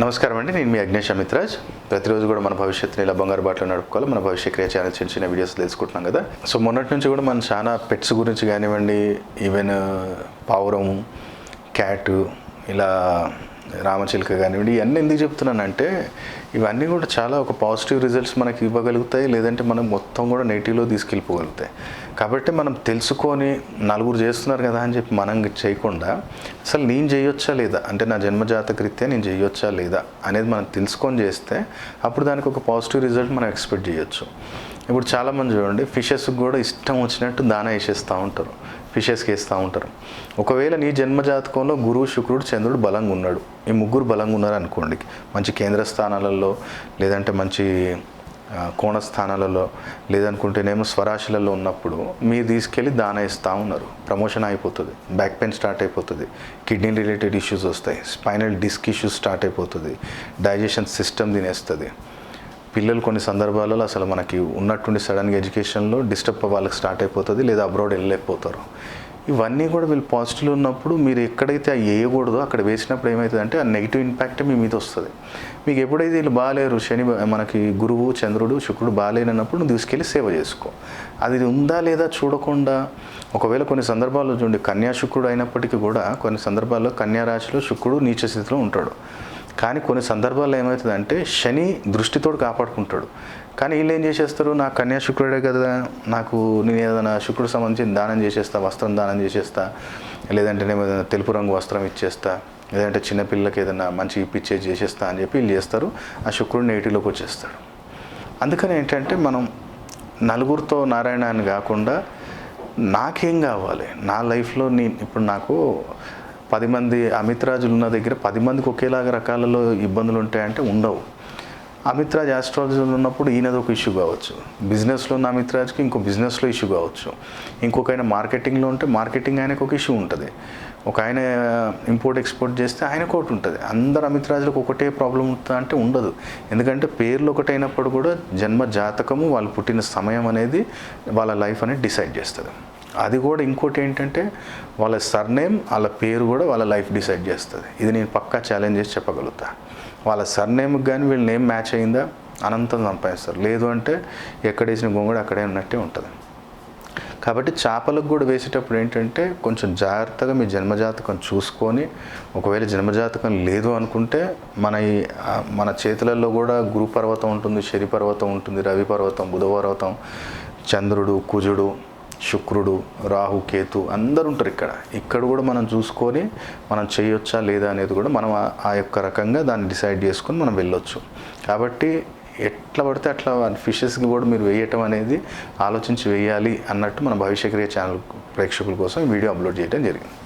నమస్కారం అండి నేను మీ అగ్నేష్ అమిత్రాజ్. ప్రతిరోజు కూడా మన భవిష్యత్తుని ఇలా బంగారు బాటలో నడుపుకోవాలి. మన భవిష్య క్రియ ఛానల్ చిన్న చిన్న వీడియోస్ తెలుసుకుంటున్నాం కదా. సో మొన్నటి నుంచి కూడా మనం చాలా పెట్స్ గురించి కానివ్వండి ఈవెన్ పావురం క్యాట్ ఇలా రామచిలుక కానివ్వండి ఇవన్నీ ఎందుకు చెప్తున్నానంటే ఇవన్నీ కూడా చాలా ఒక పాజిటివ్ రిజల్ట్స్ మనకి ఇవ్వగలుగుతాయి లేదంటే మనం మొత్తం కూడా నెగిటివ్లో తీసుకెళ్ళిపోగలుగుతాయి. కాబట్టి మనం తెలుసుకొని నలుగురు చేస్తున్నారు కదా అని చెప్పి మనం చేయకుండా అసలు నేను చేయొచ్చా లేదా? అంటే నా జన్మజాతక రీత్యా నేను చేయొచ్చా లేదా? అనేది మనం తెలుసుకొని చేస్తే అప్పుడు దానికి ఒక పాజిటివ్ రిజల్ట్ మనం ఎక్స్పెక్ట్ చేయొచ్చు. ఇప్పుడు చాలామంది చూడండి ఫిషెస్కి కూడా ఇష్టం వచ్చినట్టు దాన వేసేస్తూ ఉంటారు. ఫిషెస్కి వేస్తూ ఉంటారు. ఒకవేళ నీ జన్మజాతకంలో గురువు శుక్రుడు చంద్రుడు బలంగా ఉన్నాడు. ఈ ముగ్గురు బలంగా ఉన్నారు అనుకోండి. మంచి కేంద్ర స్థానాలలో లేదంటే మంచి కోణ స్థానాలలో లేదనుకుంటేనేమో స్వరాశులలో ఉన్నప్పుడు మీరు తీసుకెళ్ళి దాన ఇస్తూ ఉన్నారు. ప్రమోషన్ అయిపోతుంది. బ్యాక్ పెయిన్ స్టార్ట్ అయిపోతుంది. కిడ్నీ రిలేటెడ్ ఇష్యూస్ వస్తాయి. స్పైనల్ డిస్క్ ఇష్యూస్ స్టార్ట్ అయిపోతుంది. డైజెషన్ సిస్టమ్ తినేస్తుంది. పిల్లలు కొన్ని సందర్భాలలో అసలు మనకి ఉన్నట్టుండి సడన్గా ఎడ్యుకేషన్లో డిస్టర్బ్ వాళ్ళకి స్టార్ట్ అయిపోతుంది లేదా అబ్రాడ్ వెళ్ళలేకపోతారు. ఇవన్నీ కూడా వీళ్ళు పాజిటివ్ ఉన్నప్పుడు మీరు ఎక్కడైతే అవి వేయకూడదో అక్కడ వేసినప్పుడు ఏమవుతుందంటే ఆ నెగిటివ్ ఇంపాక్ట్ మీ మీద వస్తుంది. మీకు ఎప్పుడైతే వీళ్ళు బాగాలేరు శని మనకి గురువు చంద్రుడు శుక్రుడు బాగాలేనప్పుడు నువ్వు తీసుకెళ్ళి సేవ చేసుకో. అది ఉందా లేదా చూడకుండా ఒకవేళ కొన్ని సందర్భాల్లో చూడండి కన్యా శుక్రుడు అయినప్పటికీ కూడా కొన్ని సందర్భాల్లో కన్యా రాశిలో శుక్రుడు నీచ స్థితిలో ఉంటాడు. కానీ కొన్ని సందర్భాల్లో ఏమవుతుందంటే శని దృష్టితోడు కాపాడుకుంటాడు. కానీ వీళ్ళు ఏం చేసేస్తారు? నా కన్యా శుక్రుడే కదా నాకు నేను ఏదైనా శుక్రుడు సంబంధించి దానం చేసేస్తా వస్త్రం దానం చేసేస్తా లేదంటే నేను ఏదైనా తెలుపు రంగు వస్త్రం ఇచ్చేస్తా లేదంటే చిన్నపిల్లలకి ఏదైనా మంచి ఇప్పిచ్చే చేసేస్తా అని చెప్పి వీళ్ళు చేస్తారు. ఆ శుక్రుడు నేటిలోకి వచ్చేస్తాడు. అందుకని ఏంటంటే మనం నలుగురితో నారాయణ అని కాకుండా నాకేం కావాలి? నా లైఫ్లో నేను ఇప్పుడు నాకు పది మంది అమిత్రాజులు ఉన్న దగ్గర పది మందికి ఒకేలాగా రకాలలో ఇబ్బందులు ఉంటాయంటే ఉండవు. అమిత్రాజ్ ఆస్ట్రాలజీలో ఉన్నప్పుడు ఈయనది ఒక ఇష్యూ కావచ్చు. బిజినెస్లో ఉన్న అమిత్రాజ్కి ఇంకో బిజినెస్లో ఇష్యూ కావచ్చు. ఇంకొక ఆయన మార్కెటింగ్లో ఉంటే మార్కెటింగ్ ఆయనకు ఒక ఇష్యూ ఉంటుంది. ఒక ఆయన uh, ఇంపోర్ట్ ఎక్స్పోర్ట్ చేస్తే ఆయనకు ఒకటి ఉంటుంది. అందరు అమిత్రాజులకు ఒకటే ప్రాబ్లం ఉంటుంది అంటే ఉండదు. ఎందుకంటే పేర్లు ఒకటైనప్పుడు కూడా జన్మ జాతకము వాళ్ళు పుట్టిన సమయం అనేది వాళ్ళ లైఫ్ అనేది డిసైడ్ చేస్తుంది. అది కూడా ఇంకోటి ఏంటంటే వాళ్ళ సర్నేమ్ వాళ్ళ పేరు కూడా వాళ్ళ లైఫ్ డిసైడ్ చేస్తుంది. ఇది నేను పక్కా ఛాలెంజ్ చేసి చెప్పగలుగుతా. వాళ్ళ సర్నేమ్కి కానీ వీళ్ళ నేమ్ మ్యాచ్ అయిందా? అనంతం సంపాదిస్తారు. లేదు అంటే ఎక్కడ వేసిన గొంగుడు అక్కడే ఉన్నట్టే ఉంటుంది. కాబట్టి చేపలకు కూడా వేసేటప్పుడు ఏంటంటే కొంచెం జాగ్రత్తగా మీ జన్మజాతకం చూసుకొని ఒకవేళ జన్మజాతకం లేదు అనుకుంటే మన ఈ మన చేతులలో కూడా గురు పర్వతం ఉంటుంది శని పర్వతం ఉంటుంది రవి పర్వతం బుధ పర్వతం చంద్రుడు కుజుడు శుక్రుడు రాహు కేతు అందరు ఉంటారు ఇక్కడ. ఇక్కడ కూడా మనం చూసుకొని మనం చేయొచ్చా లేదా అనేది కూడా మనం ఆ- యొక్క రకంగా దాన్ని డిసైడ్ చేసుకొని మనం వెళ్ళొచ్చు. కాబట్టి ఎట్లా పడితే అట్లా ఫిషెస్కి కూడా మీరు వేయటం అనేది ఆలోచించి వేయాలి అన్నట్టు మన భవిష్య క్రియ ఛానల్ ప్రేక్షకుల కోసం వీడియో అప్లోడ్ చేయడం జరిగింది.